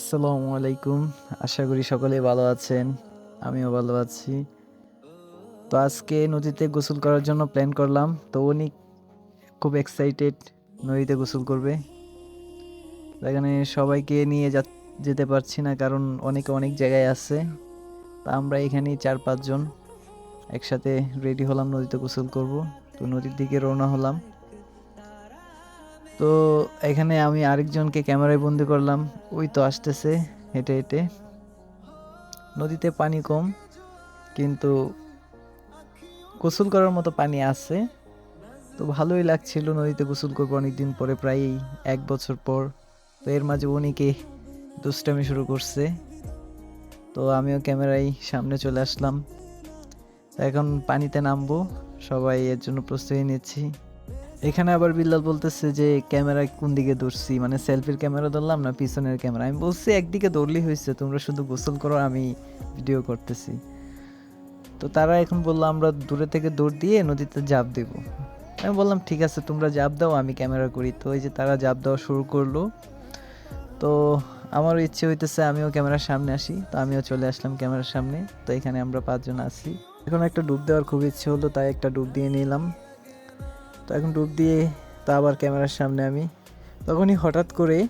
আসসালামু আলাইকুম। আশা করি সকলে ভালো আছেন, আমিও ভালো আছি। তো আজকে নদীতে গোসল করার জন্য প্ল্যান করলাম, তো উনি খুব এক্সাইটেড নদীতে গোসল করবে। এখানে সবাইকে নিয়ে যা যেতে পারছি না, কারণ অনেকে অনেক জায়গায় আছে। তা আমরা এখানেই চার পাঁচজন একসাথে রেডি হলাম নদীতে গোসল করব। তো নদীর দিকে রওনা হলাম। তো এখানে আমি আরেকজনকে ক্যামেরায় বন্দি করলাম। ওই তো আসতেছে হেঁটে হেঁটে। নদীতে পানি কম, কিন্তু গোসল করার মতো পানি আছে। তো ভালোই লাগছিল নদীতে গোসল করব অনেকদিন পরে প্রায় এক বছর পর। তো এর মাঝে উনিকে দুষ্টামি শুরু করছে। তো আমিও ক্যামেরায় সামনে চলে আসলাম। এখন পানিতে নামবো, সবাই এর জন্য প্রস্তুতি নিচ্ছি। এখানে আবার বিল্লাল বলতেছে যে, ক্যামেরা কোন দিকে ধরছি? মানে সেলফির ক্যামেরা ধরলাম না পিছনের ক্যামেরা? আমি বলছি, একদিকে ধরলেই হয়েছে, তোমরা শুধু গোসল করো, আমি ভিডিও করতেছি। তো তারা এখন বলল, আমরা দূরে থেকে দৌড় দিয়ে নদীতে জাপ দেব। আমি বললাম, ঠিক আছে, তোমরা জাপ দাও, আমি ক্যামেরা করি। তো এই যে তারা জাপ দেওয়া শুরু করল। তো আমারও ইচ্ছে হইতেছে, আমিও ক্যামেরার সামনে আসি। তো আমিও চলে আসলাম ক্যামেরার সামনে। তো এখানে আমরা পাঁচজন আছি। এখন একটা ডুব দেওয়ার খুব ইচ্ছে হলো, তাই একটা ডুব দিয়ে নিলাম। তো এখন ডুব দিয়ে তা আবার ক্যামেরার সামনে আমি। তখনই হঠাৎ করে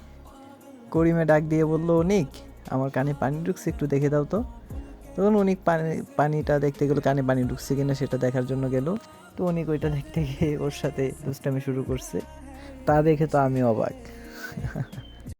করিমে ডাক দিয়ে বলল, অনিক, আমার কানে পানি ঢুকছে, একটু দেখে দাও তো। তখন অনিক পানি, পানিটা দেখতে গেলো, কানে পানি ঢুকছে কিনা সেটা দেখার জন্য গেল। তো অনিক ওইটা দেখতে গিয়ে ওর সাথে দুষ্টামি শুরু করছে। তা দেখে তো আমি অবাক।